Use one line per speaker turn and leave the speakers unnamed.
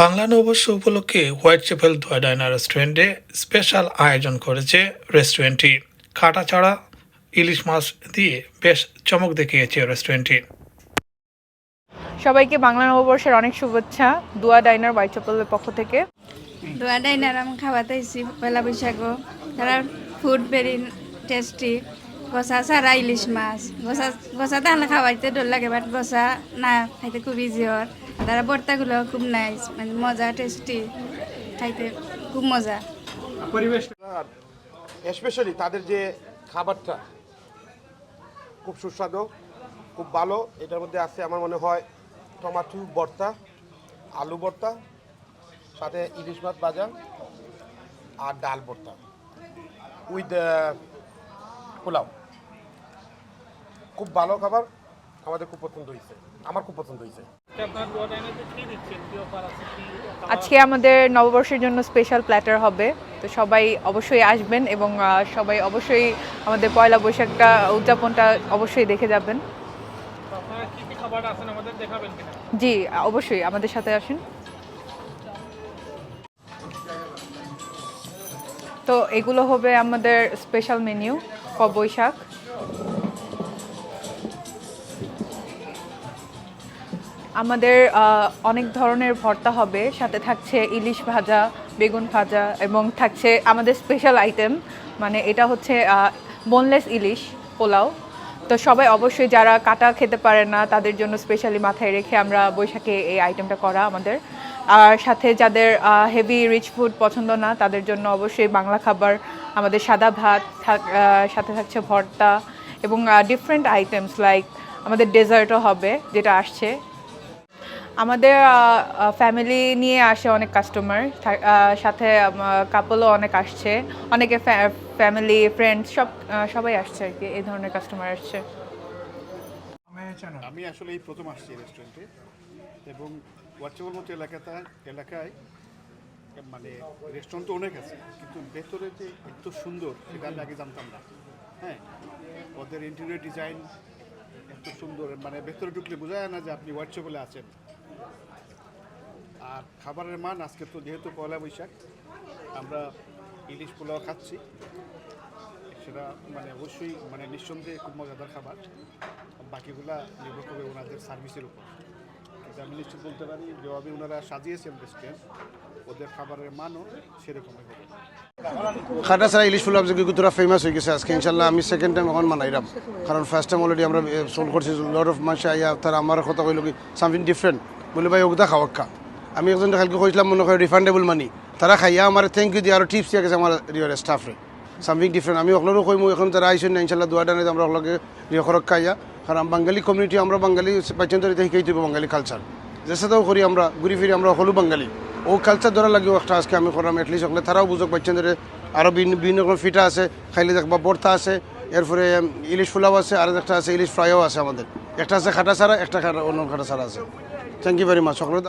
বাংলা নববর্ষ উপলক্ষে white chapel দোয়া ডাইনার রেস্টুরেন্টে স্পেশাল আয়োজন করেছে রেস্টুরেন্টটি। কাটা ছাড়া ইলিশ মাছ দিয়ে বেশ চমক দেখিয়েছে রেস্টুরেন্টটি।
সবাইকে বাংলা নববর্ষের অনেক শুভেচ্ছা। দুয়া ডাইনার হোয়াইট চ্যাপেলের পক্ষ থেকে।
দোয়া ডাইনার আমি খাওয়াতেছি পয়লা বৈশাখও। তারা ফুড ভেরি টেস্টি গসা সারা ইলিশ মাছ গসা গসা তাহলে খাওয়াইতে ডর লাগে বাট গসা না খাইতে খুব ইজি হর তারা ভর্তাগুলো খুব নাইস মানে মজা টেস্টি খাইতে খুব মজা।
পরিবেশ স্পেশালি তাদের যে খাবারটা খুব সুস্বাদু খুব ভালো এটার মধ্যে আছে আমার মনে হয় টমাটো ভর্তা আলু ভর্তা সাথে ইলিশ মাছ ভাজা আর ডাল ভর্তা উইথ পোলাও। খুব ভালো খাবার আমাদের খুব পছন্দ হয়েছে আমার খুব পছন্দ হয়েছে
আজকে আমাদের নববর্ষের জন্য স্পেশাল প্ল্যাটার হবে। তো সবাই অবশ্যই আসবেন এবং সবাই অবশ্যই আমাদের পয়লা বৈশাখটা উদযাপনটা অবশ্যই দেখে যাবেন। জি অবশ্যই আমাদের সাথে আসেন। তো এগুলো হবে আমাদের স্পেশাল মেনু ফর বৈশাখ আমাদের অনেক ধরনের ভর্তা হবে, সাথে থাকছে ইলিশ ভাজা, বেগুন ভাজা এবং থাকছে আমাদের স্পেশাল আইটেম মানে এটা হচ্ছে বোনলেস ইলিশ পোলাও। তো সবাই অবশ্যই যারা কাটা খেতে পারে না, তাদের জন্য স্পেশালি মাথায় রেখে আমরা বৈশাখে এই আইটেমটা করা আমাদের। আর সাথে যাদের হেভি রিচ ফুড পছন্দ না, তাদের জন্য অবশ্যই বাংলা খাবার, আমাদের সাদা ভাত সাথে থাকছে ভর্তা এবং ডিফারেন্ট আইটেমস লাইক আমাদের ডেজার্টও হবে, যেটা আসছে। আমাদের ফ্যামিলি নিয়ে আসে অনেক কাস্টমার সাথে কাপলও অনেক আসছে। অনেকে ফ্যামিলি ফ্রেন্ডস সব সবাই আসছে আর কি, এই ধরনের কাস্টমার আসছে।
আমি আসলে এই প্রথম আসছি রেস্টুরেন্টে এবং ওয়াটসঅ্যাপের মতো এলাকাতে এলাকায় মানে রেস্টুরেন্ট তো অনেক আছে, কিন্তু ভেতরে যে এত সুন্দর, সেটা আমি আগে জানতাম না। হ্যাঁ ওদের ইন্টেরিয়র ডিজাইন এত সুন্দর মানে ভেতরে ঢুকলে বোঝা যায় না যে আপনি হোয়াটসঅ্যাপে আছেন। আর খাবারের মান, আজকে তো যেহেতু পয়লা বৈশাখ, আমরা ইলিশ পোলাও খাচ্ছি। সেটা মানে অবশ্যই মানে নিঃসন্দেহে খুব মজাদার খাবার। বাকিগুলা নির্ভর করবে ওনাদের সার্ভিসের উপর। আমি নিশ্চিত বলতে পারি যেভাবে ওনারা সাজিয়েছেন রেস্টুরেন্ট ওদের খাবারের মানও সেরকমই হবে।
খাটা ছাড়া ইলিশ ফুল আজকে গুতুরা ফেমাস হয়ে গেছে আজকে ইনশাল্লাহ আমি সেকেন্ড টাইম এখন মানাইলাম। কারণ ফার্স্ট টাইম অলরেডি আমরা সোল করছি লট অফ মানুষ আইয়া তারা আমার কথা কইল কি সামথিং ডিফারেন্ট বলে ভাই, ওগুদা খাওয়াক্কা আমি একজন কালকে কইছিলাম, মনে করি রিফান্ডেবল মানি তারা খাইয়া আমার থ্যাংক ইউ দিয়ে আরও টিপস দিয়ে গেছে আমার স্টাফরে সামথিং ডিফারেন্ট আমি ওগুলোরও কইমু, এখন তারা আইসেন না ইনশাল্লাহ দুয়াটা নিয়ে আমরা ওগুলোকে রিয়খরক খাইয়া কারণ বাঙালি কমিউনিটি আমরা বাঙালি ধরে শিখাই দিব বাঙালি কালচার যে সাথেও করি আমরা, ঘুরি ফিরি আমরা হলো বাঙালি। ও কালচার ধরা লাগিও একটা আজকে আমি করলাম এটলিস্ট সকলে তারাও বুঝক ধরে আরও বিভিন্ন বিভিন্ন রকম ফিটা আছে, খাইলে দেখবা বর্তা আছে, এরপরে ইলিশ পোলাও আছে, আর একটা আছে, ইলিশ ফ্রাইও আছে আমাদের। একটা আছে খাটা ছাড়া, একটা অন্য খাটা ছাড়া আছে। থ্যাংক ইউ ভেরি মাছ সকলে